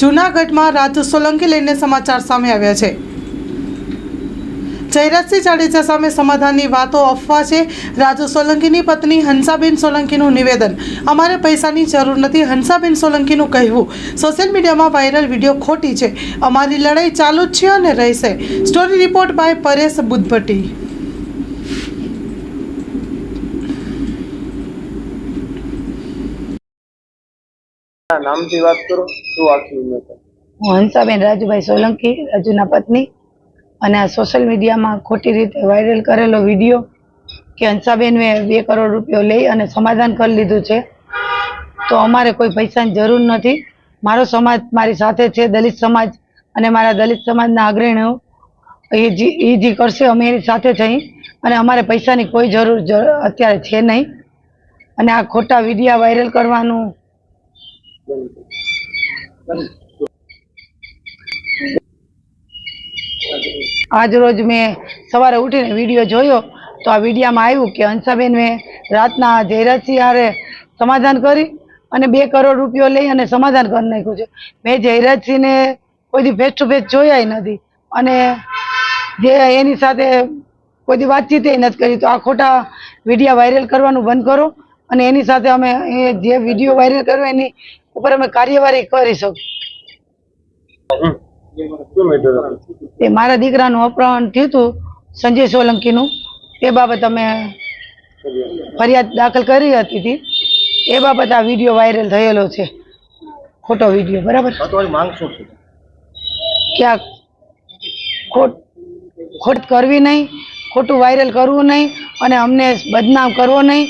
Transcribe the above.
જૂનાગઢમાં રાજુ સોલંકી લઈને સમાચાર સામે આવ્યા છે. જયરાજસિંહ જાડેજા સામે સમાધાનની વાતો અફવા છે. રાજુ સોલંકીની પત્ની હંસાબેન સોલંકીનું નિવેદન. અમારે પૈસાની જરૂર નથી, હંસાબેન સોલંકીનું કહેવું. સોશિયલ મીડિયામાં વાયરલ વીડિયો ખોટી છે. અમારી લડાઈ ચાલુ જ છે અને રહેશે. Story report by Paresh Buddhbhatti. ના નામથી વાત કરો, શું આખી હું હંસાબેન રાજુભાઈ સોલંકી, રાજુના પત્ની. અને આ સોશિયલ મીડિયામાં ખોટી રીતે વાયરલ કરેલો વીડિયો કે હંસાબેન મેં બે કરોડ રૂપિયો લઈ અને સમાધાન કરી લીધું છે. તો અમારે કોઈ પૈસાની જરૂર નથી. મારો સમાજ મારી સાથે છે, દલિત સમાજ. અને મારા દલિત સમાજના અગ્રણીઓ એ જે એ જે કરશે અમે એની સાથે થઈ અને અમારે પૈસાની કોઈ જરૂર અત્યારે છે નહીં. અને આ ખોટા વિડીયા વાયરલ કરવાનું આજ રોજ મેં સવારે ઉઠીને વીડિયો જોયો તો આ વિડીયામાં આવ્યું કે હંસાબેન મેં રાતના જયરાજસિંહ હારે સમાધાન કરી અને બે કરોડ રૂપિયો લઈ અને સમાધાન કરી નાખ્યું છે. મેં જયરાજસિંહને કોઈ દી ફેસ ટુ ફેસ જોયા નથી અને જે એની સાથે કોઈ દી વાતચીત નથી કરી. તો આ ખોટા વિડીયા વાયરલ કરવાનું બંધ કરો અને એની સાથે અમે જે વીડિયો વાયરલ કર્યો એની ઉપર અમે કાર્યવાહી કરીશું. એ મારા દીકરાનું અપહરણ થયું હતું સંજય સોલંકીનું. એ બાબત અમે ફરિયાદ દાખલ કરી હતી તી. એ બાબત આ વીડિયો વાયરલ થયેલો છે. ખોટો વીડિયો બરાબર? ક્યાંક ખોટ ખોટ કરવી નહીં ખોટું વાયરલ કરવું નહીં અને અમને બદનામ કરવો નહીં.